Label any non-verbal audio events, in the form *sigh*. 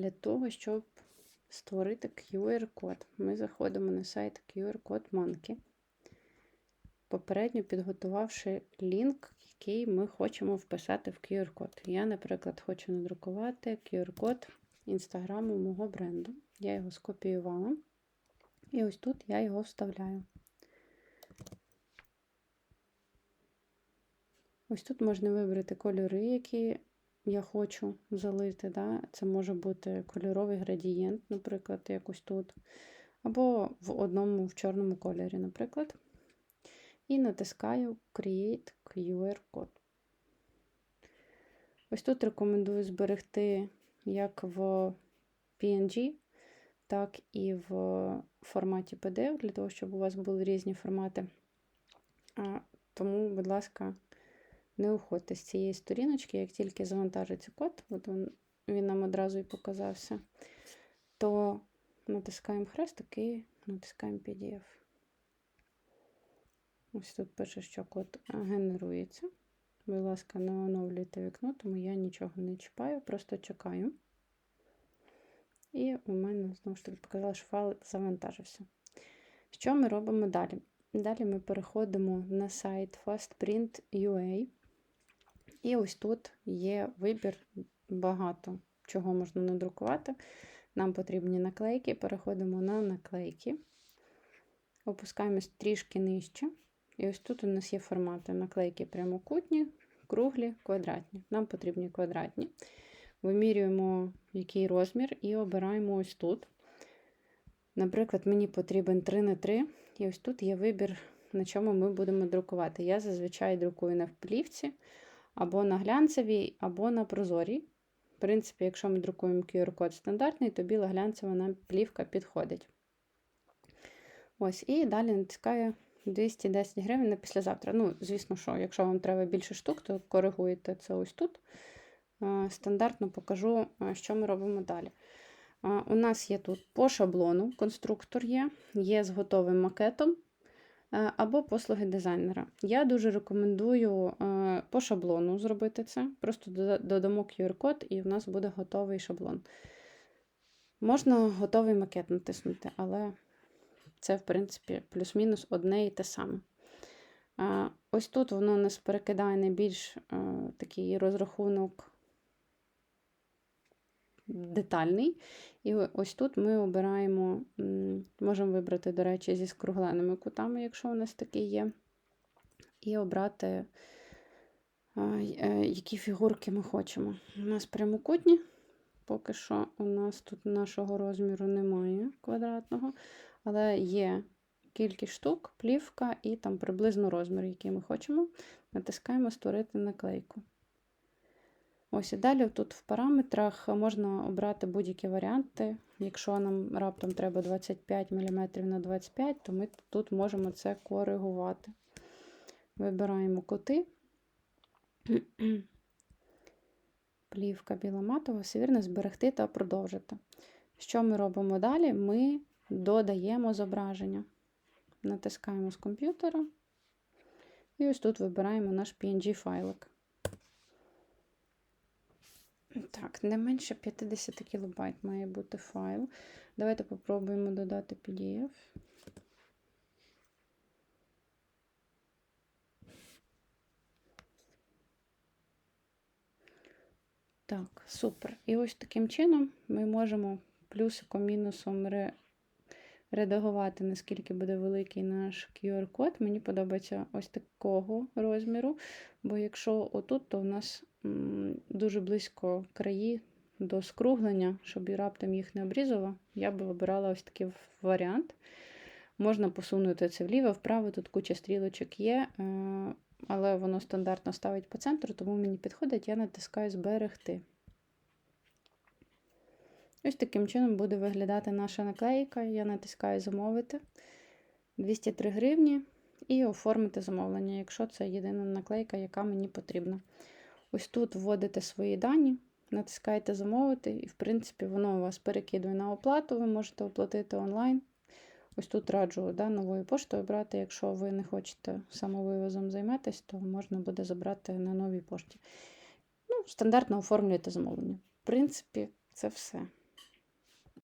Для того, щоб створити QR-код, ми заходимо на сайт QR-код Monkey, попередньо підготувавши лінк, який ми хочемо вписати в QR-код. Я, наприклад, хочу надрукувати QR-код інстаграму мого бренду. Я його скопіювала. І ось тут я його вставляю. Ось тут можна вибрати кольори, які я хочу залити. Да? Це може бути кольоровий градієнт, наприклад, якось тут. Або в одному в чорному кольорі, наприклад. І натискаю Create QR-код. Ось тут рекомендую зберегти як в PNG, так і в форматі PDF, для того, щоб у вас були різні формати. Тому, будь ласка, не уходьте з цієї сторіночки, як тільки завантажиться код, от він, він нам одразу і показався, то натискаємо хрестик і натискаємо PDF. Ось тут пише, що код генерується. Будь ласка, не оновлюйте вікно, тому я нічого не чіпаю, просто чекаю. І у мене, знову ж таки, показало, що файл завантажився. Що ми робимо далі? Далі ми переходимо на сайт fastprint.ua. І ось тут є вибір багато чого можна надрукувати. Нам потрібні наклейки. Переходимо на наклейки, опускаємось трішки нижче. І ось тут у нас є формати наклейки прямокутні, круглі, квадратні. Нам потрібні квадратні. Вимірюємо, який розмір, і обираємо ось тут. Наприклад, мені потрібен 3 на 3 і ось тут є вибір, на чому ми будемо друкувати. Я зазвичай друкую на плівці, або на глянцевій, або на прозорій. В принципі, якщо ми друкуємо QR-код стандартний, то біла глянцева нам плівка підходить. Ось, І далі натискаю 210 гривень на післязавтра. Ну, звісно, що, якщо вам треба більше штук, то коригуєте це ось тут. Стандартно покажу, що ми робимо далі. У нас є тут по шаблону конструктор є, є з готовим макетом або послуги дизайнера. Я дуже рекомендую по шаблону зробити це. Просто додамо QR-код, і в нас буде готовий шаблон. Можна готовий макет натиснути, але це, в принципі, плюс-мінус одне і те саме. Ось тут воно нас перекидає найбільш такий розрахунок детальний. І ось тут ми обираємо, можемо вибрати, до речі, зі скругленими кутами, якщо у нас такі є. І обрати, е, які фігурки ми хочемо. У нас прямокутні, поки що у нас тут нашого розміру немає квадратного, але є кількість штук, плівка і там приблизно розмір, який ми хочемо. Натискаємо Створити наклейку. Ось і далі тут в параметрах можна обрати будь-які варіанти. Якщо нам раптом треба 25 мм на 25 то ми тут можемо це коригувати. Вибираємо кути. *clears throat* Плівка біломатова, все вірно, зберегти та продовжити. Що ми робимо далі? Ми додаємо зображення. Натискаємо з комп'ютера. І ось тут вибираємо наш PNG-файлик. Так, не менше 50 кБ має бути файл. Давайте попробуємо додати PDF. Так, супер. І ось таким чином ми можемо плюсиком-мінусом ре... редагувати, наскільки буде великий наш QR-код. Мені подобається ось такого розміру, бо якщо отут, то у нас дуже близько краї до скруглення, щоб і раптом їх не обрізало, я би вибирала ось такий варіант. Можна посунути це вліво, вправо, тут куча стрілочок є, е, але воно стандартно ставить по центру, тому мені підходить, я натискаю Зберегти. Ось таким чином буде виглядати наша наклейка. Я натискаю Замовити 203 гривні і оформити замовлення, якщо це єдина наклейка, яка мені потрібна. Ось тут вводите свої дані, натискаєте замовити, і, в принципі, воно у вас перекидує на оплату, ви можете оплатити онлайн. Ось тут раджу да, новою поштою брати. Якщо ви не хочете самовивозом займатися, то можна буде забрати на новій пошті. Ну, Стандартно оформлюєте замовлення. В принципі, це все.